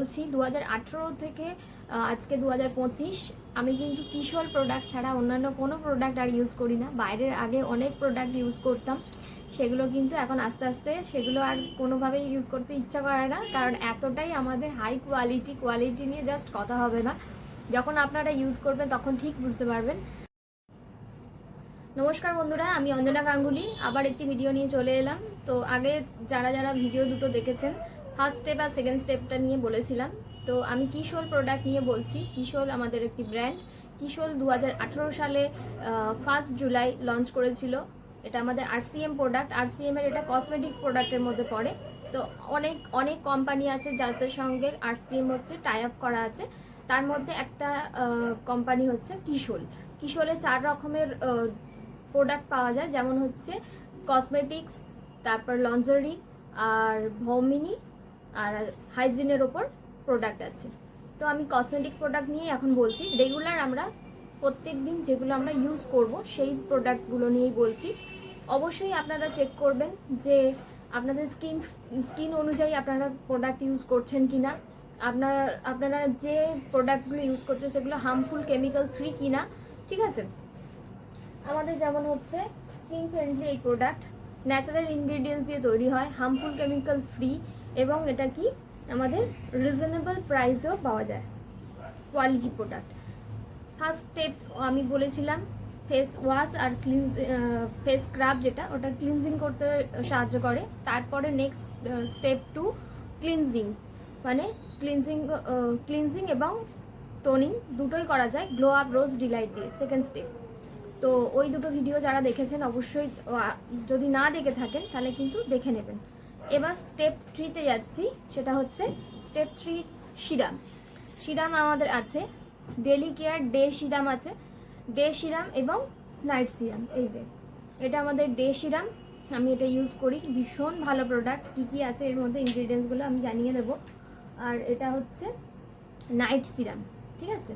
বলছি দু থেকে আজকে দু হাজার পঁচিশ। আমি কিন্তু কিশোর প্রোডাক্ট ছাড়া অন্যান্য কোনো প্রোডাক্ট আর ইউজ করি না। বাইরের আগে অনেক প্রোডাক্ট ইউজ করতাম। সেগুলো কিন্তু এখন আস্তে আস্তে, সেগুলো আর কোনোভাবেই ইউজ করতে ইচ্ছা করে না। কারণ এতটাই আমাদের হাই কোয়ালিটি কোয়ালিটি নিয়ে জাস্ট কথা হবে না। যখন আপনারা ইউজ করবেন, তখন ঠিক বুঝতে পারবেন। নমস্কার বন্ধুরা, আমি অঞ্জনা গাঙ্গুলি। আবার একটি ভিডিও নিয়ে চলে এলাম। তো আগে যারা যারা ভিডিও দুটো দেখেছেন ফার্স্ট স্টেপ আর সেকেন্ড স্টেপটা নিয়ে বলেছিলাম। তো আমি কিশোর প্রোডাক্ট নিয়ে বলছি। কিশোর আমাদের একটি ব্র্যান্ড কিশোর দু হাজার আঠেরো সালে ফার্স্ট জুলাই লঞ্চ করেছিল। এটা আমাদের আরসিএম প্রোডাক্ট আরসিএম এর এটা কসমেটিক্স প্রোডাক্টের মধ্যে পড়ে। তো অনেক অনেক কোম্পানি আছে যাদের সঙ্গে আরসিএম হচ্ছে টাই আপ করা আছে। তার মধ্যে একটা কোম্পানি হচ্ছে কিশোর। কিশোরে চার রকমের প্রোডাক্ট পাওয়া যায়। যেমন হচ্ছে কসমেটিক্স তারপর লঞ্জারি আর ভৌমিনী আর হাইজিনের ওপর প্রোডাক্ট আছে। তো আমি কসমেটিক্স প্রোডাক্ট নিয়ে এখন বলছি রেগুলার আমরা প্রত্যেক দিন যেগুলো আমরা ইউজ করব, সেই প্রোডাক্টগুলো নিয়েই বলছি। অবশ্যই আপনারা চেক করবেন যে আপনাদের স্কিন স্কিন অনুযায়ী আপনারা প্রোডাক্ট ইউজ করছেন কি না আপনার, আপনারা যে প্রোডাক্টগুলো ইউজ করছেন সেগুলো হার্মফুল কেমিক্যাল ফ্রি কি না ঠিক আছে? আমাদের যেমন হচ্ছে স্কিন ফ্রেন্ডলি এই প্রোডাক্ট ন্যাচারাল ইনগ্রেডিয়েন্টস দিয়ে তৈরি হয় হার্মফুল কেমিক্যাল ফ্রি এবং এটা কি? আমাদের রিজনেবল প্রাইসেও পাওয়া যায় কোয়ালিটি প্রোডাক্ট ফার্স্ট স্টেপ আমি বলেছিলাম ফেস ওয়াশ আর ক্লিনজ ফেস স্ক্রাব যেটা, ওটা ক্লিনজিং করতে সাহায্য করে। তারপরে নেক্সট স্টেপ টু ক্লিনজিং মানে ক্লিনজিং ক্লিনজিং এবং টোনিং দুটোই করা যায় গ্লো আপ রোজ ডিলাইট দিয়ে। সেকেন্ড স্টেপ তো ওই দুটো ভিডিও যারা দেখেছেন, অবশ্যই যদি না দেখে থাকেন, তাহলে কিন্তু দেখে নেবেন। এবার স্টেপ থ্রিতে যাচ্ছি, সেটা হচ্ছে স্টেপ থ্রি সিরাম সিরাম আমাদের আছে ডেলি কেয়ার ডে সিরাম আছে ডে সিরাম এবং নাইট সিরাম এই যে। এটা আমাদের ডে সিরাম আমি এটা ইউজ করি। ভীষণ ভালো প্রোডাক্ট কী কী আছে এর মধ্যে ইনগ্রিডিয়েন্টসগুলো আমি জানিয়ে দেবো। আর এটা হচ্ছে নাইট সিরাম ঠিক আছে?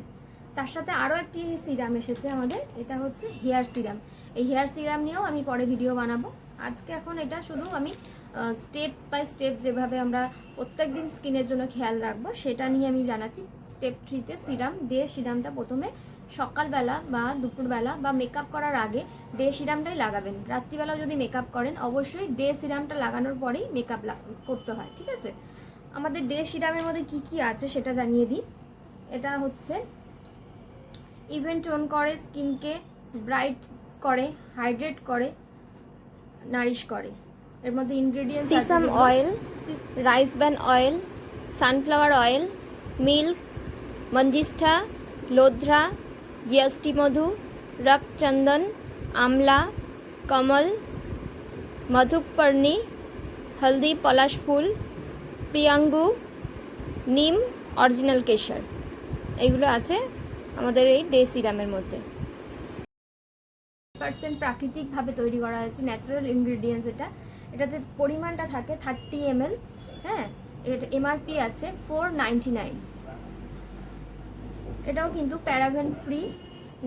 তার সাথে আরও একটি সিরাম এসেছে আমাদের, এটা হচ্ছে হেয়ার সিরাম। এই হেয়ার সিরাম নিয়েও আমি পরে ভিডিও বানাবো। আজকে এখন এটা শুধু আমি স্টেপ বাই স্টেপ যেভাবে আমরা প্রত্যেক দিন স্কিনের জন্য খেয়াল রাখব, সেটা নিয়ে আমি জানাচ্ছি। স্টেপ থ্রিতে সিরাম ডে সিরামটা প্রথমে সকালবেলা বা দুপুরবেলা বা মেকআপ করার আগে ডে সিরামটাই লাগাবেন। রাত্রিবেলাও যদি মেকআপ করেন, অবশ্যই ডে সিরামটা লাগানোর পরেই মেকআপ করতে হয়, ঠিক আছে? আমাদের ডে সিরামের মধ্যে কি কি আছে সেটা জানিয়ে দিই। এটা হচ্ছে ইভেন টোন করে স্কিনকে ব্রাইট করে হাইড্রেট করে নারিশ করে। এর মধ্যে ingredients sesame oil rice bran oil sunflower oil milk manjistha লোধ্রা মধু রকচন্দন আমলা কমল মধুকর্ণী হলদি পলাশ ফুল প্রিয়াঙ্গু নিম অরিজিনাল কেশর এগুলো আছে আমাদের এই ডে সিরামের মধ্যে। পার্সেন্ট প্রাকৃতিকভাবে তৈরি করা হয়েছে ন্যাচারাল ইনগ্রিডিয়েন্টস এটা। এটাতে পরিমাণটা থাকে থার্টি এম হ্যাঁ? এটা এমআরপি আছে ফোর নাইনটি নাইন এটাও কিন্তু প্যারাভেন ফ্রি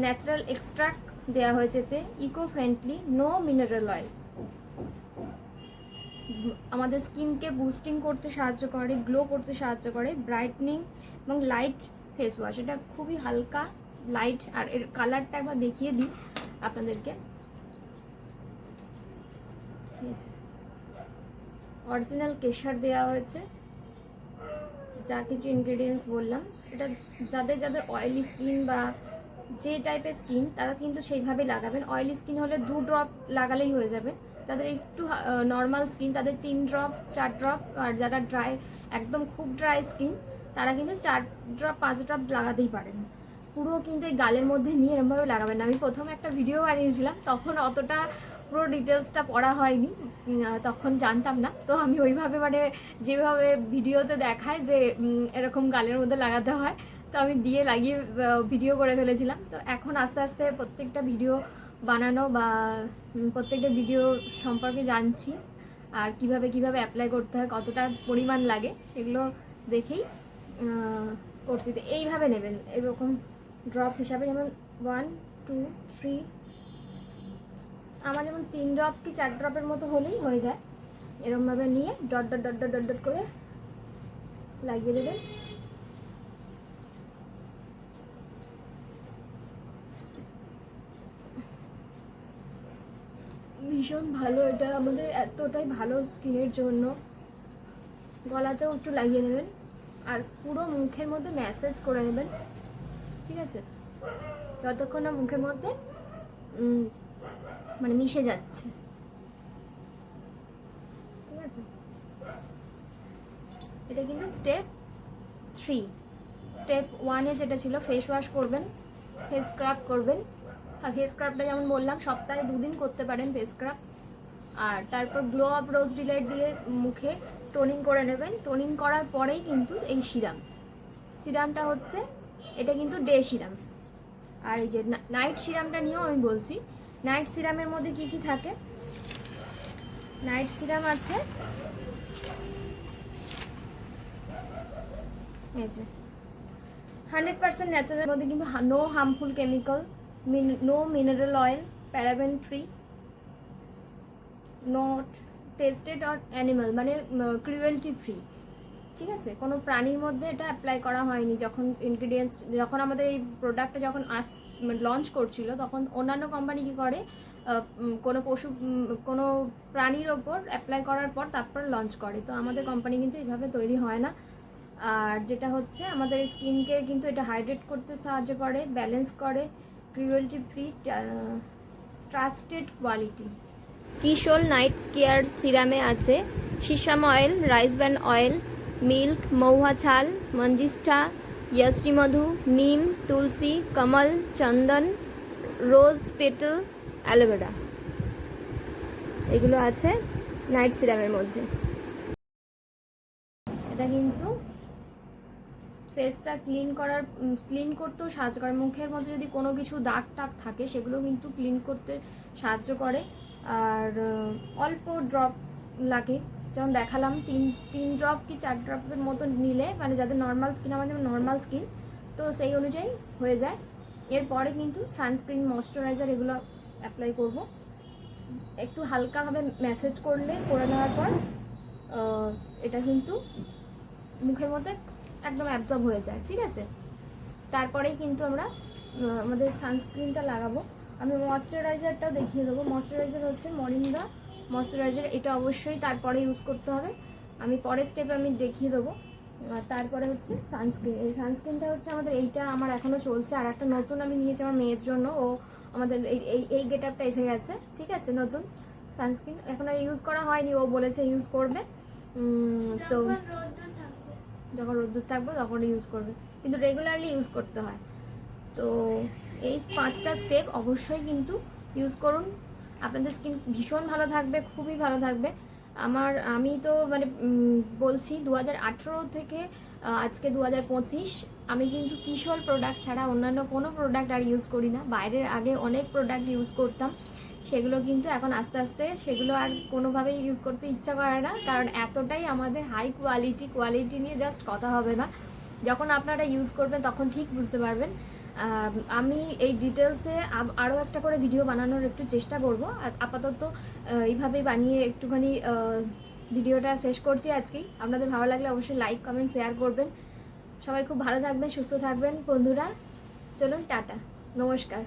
ন্যাচারাল এক্সট্রাক্ট দেওয়া হয়েছে এতে eco friendly no mineral oil আমাদের স্কিনকে বুস্টিং করতে সাহায্য করে গ্লো করতে সাহায্য করে ব্রাইটনিং এবং লাইট ফেস ওয়াশ এটা খুবই হালকা লাইট আর এর কালারটা একবার দেখিয়ে দিই আপনাদেরকে। অরিজিনাল কেশর দেওয়া হয়েছে। যা কিছু ইনগ্রিডিয়েন্টস বললাম, এটা যাদের যাদের অয়েলি স্কিন বা যে টাইপের স্কিন তারা কিন্তু সেইভাবে লাগাবেন। অয়েলি স্কিন হলে দু ড্রপ লাগালেই হয়ে যাবে। তাদের একটু নর্মাল স্কিন তাদের তিন ড্রপ চার ড্রপ আর যারা ড্রাই একদম খুব ড্রাই স্কিন তারা কিন্তু চার ড্রপ পাঁচ ড্রপ লাগাতেই পারেন। পুরো কিন্তু এই গালের মধ্যে নিয়ে এরমভাবে লাগাবেন না। আমি প্রথমে একটা ভিডিও বানিয়েছিলাম, তখন অতটা পুরো ডিটেলসটা পড়া হয়নি। তখন জানতাম না। তো আমি ওইভাবে মানে যেভাবে ভিডিওতে দেখায় যে এরকম গালের মধ্যে লাগাতে হয়, তো আমি দিয়ে লাগিয়ে ভিডিও করে ফেলেছিলাম। তো এখন আস্তে আস্তে প্রত্যেকটা ভিডিও বানানো বা প্রত্যেকটা ভিডিও সম্পর্কে জানছি। আর কীভাবে কীভাবে অ্যাপ্লাই করতে হয়, কতটা পরিমাণ লাগে, সেগুলো দেখেই করছিতে এইভাবে নেবেন। এরকম ড্রপ হিসাবে যেমন ওয়ান টু থ্রি আমার যেমন তিন ড্রপ কি চার ড্রপের মতো হলেই হয়ে যায়। এরকমভাবে নিয়ে dot dot dot dot dot dot করে লাগিয়ে দেবেন। ভীষণ ভালো, এটা আমাদের এতটাই ভালো স্কিনের জন্য। গলাতেও একটু লাগিয়ে নেবেন। আর পুরো মুখের মধ্যে ম্যাসাজ করে নেবেন। ঠিক আছে? যতক্ষণ না মুখের মধ্যে মানে মিশে যাচ্ছে। ঠিক আছে? এটা কিন্তু স্টেপ থ্রি স্টেপ ওয়ানে যেটা ছিল ফেস ওয়াশ করবেন ফেস স্ক্রাব করবেন। আর ফেস স্ক্রাবটা যেমন বললাম, সপ্তাহে দুদিন করতে পারেন ফেস স্ক্রাব আর তারপর গ্লো আপ রোজ ডিলাইট দিয়ে মুখে টোনিং করে নেবেন। টোনিং করার পরেই কিন্তু এই সিরাম। সিরামটা হচ্ছে, এটা কিন্তু ডে সিরাম। আর এই যে নাইট সিরামটা নিয়েও আমি বলছি নাইট সিরামের মধ্যে কি কি থাকে? নাইট সিরাম আছে হান্ড্রেড পার্সেন্ট ন্যাচারাল মধ্যে কিন্তু no harmful chemical no mineral oil paraben free not tested on animal মানে ক্রুয়েলটি ফ্রি ঠিক আছে? কোনো প্রাণীর মধ্যে এটা অ্যাপ্লাই করা হয়নি। যখন ইনগ্রিডিয়েন্টস যখন আমাদের এই প্রোডাক্টটা যখন আস লঞ্চ করছিল, তখন অন্যান্য কোম্পানি কী করে কোনো পশু কোনো প্রাণীর ওপর অ্যাপ্লাই করার পর তারপর লঞ্চ করে। তো আমাদের কোম্পানি কিন্তু এইভাবে তৈরি হয় না। আর যেটা হচ্ছে, আমাদের স্কিনকে কিন্তু এটা হাইড্রেট করতে সাহায্য করে ব্যালেন্স করে cruelty free trusted quality Kishore night care সিরামে আছে sesame oil, rice bran oil, milk Mahua ছাল মঞ্জিষ্ঠা ইয়াশ্রী মধু নিম, তুলসী, কমল, চন্দন, রোজ পেটল, অ্যালোভেরা। এগুলো আছে নাইট সিরামের মধ্যে। এটা কিন্তু ফেসটা ক্লিন করার ক্লিন করতেও সাহায্য করে। মুখের মধ্যে যদি কোনো কিছু দাগ টাগ থাকে, সেগুলো কিন্তু ক্লিন করতে সাহায্য করে। আর অল্প ড্রপ লাগে। যেমন দেখালাম, তিন তিন ড্রপ কি চার ড্রপের মতো নিলে মানে যাদের নর্মাল স্কিন আমার যেমন নর্মাল স্কিন তো সেই অনুযায়ী হয়ে যায়। এরপরে কিন্তু সানস্ক্রিন ময়শ্চারাইজার এগুলো অ্যাপ্লাই করব। একটু হালকাভাবে ম্যাসেজ করলে, করে নেওয়ার পর এটা কিন্তু মুখের মধ্যে একদম অ্যাবজর্ব হয়ে যায়, ঠিক আছে? তারপরেই কিন্তু আমরা আমাদের সানস্ক্রিনটা লাগাবো। আমি ময়শ্চারাইজারটাও দেখিয়ে দেবো। ময়শ্চারাইজার হচ্ছে মরিঙ্গা ময়শ্চারাইজার এটা অবশ্যই তারপরে ইউজ করতে হবে। আমি পরের স্টেপে আমি দেখিয়ে দেবো। আর তারপরে হচ্ছে সানস্ক্রিন এই সানস্ক্রিনটা হচ্ছে আমাদের এইটা আমার এখনও চলছে। আর একটা নতুন আমি নিয়েছি আমার মেয়ের জন্য। ও আমাদের এই এই এই গেট আপটা এসে গেছে। ঠিক আছে? নতুন সানস্ক্রিন এখনও ইউজ করা হয়নি। ও বলেছে ইউজ করবে। তো যখন রোদ্দুর থাকবে। তখন ইউজ করবে। কিন্তু রেগুলারলি ইউজ করতে হয়। তো এই পাঁচটা স্টেপ অবশ্যই কিন্তু ইউজ করুন। আপনাদের স্কিন ভীষণ ভালো থাকবে, খুবই ভালো থাকবে। আমার, আমি তো মানে বলছি দু হাজার আঠেরো থেকে আজকে দু হাজার পঁচিশ, আমি কিন্তু কিশোর প্রোডাক্ট ছাড়া অন্যান্য কোনো প্রোডাক্ট আর ইউজ করি না। বাইরের আগে অনেক প্রোডাক্ট ইউজ করতাম, সেগুলো কিন্তু এখন আস্তে আস্তে সেগুলো আর কোনোভাবেই ইউজ করতে ইচ্ছা করে না, কারণ এতটাই আমাদের হাই কোয়ালিটি কোয়ালিটি নিয়ে জাস্ট কথা হবে না। যখন আপনারা ইউজ করবেন, তখন ঠিক বুঝতে পারবেন। আম, এই ডিটেলসে আরও একটা করে ভিডিও বানানোর একটু চেষ্টা করব। আপাতত এইভাবেই বানিয়ে একটুখানি ভিডিওটা শেষ করছি আজকেই। আপনাদের ভালো লাগলে অবশ্যই লাইক কমেন্ট শেয়ার করবেন। সবাই খুব ভালো থাকবেন সুস্থ থাকবেন বন্ধুরা। চলুন টাটা। নমস্কার।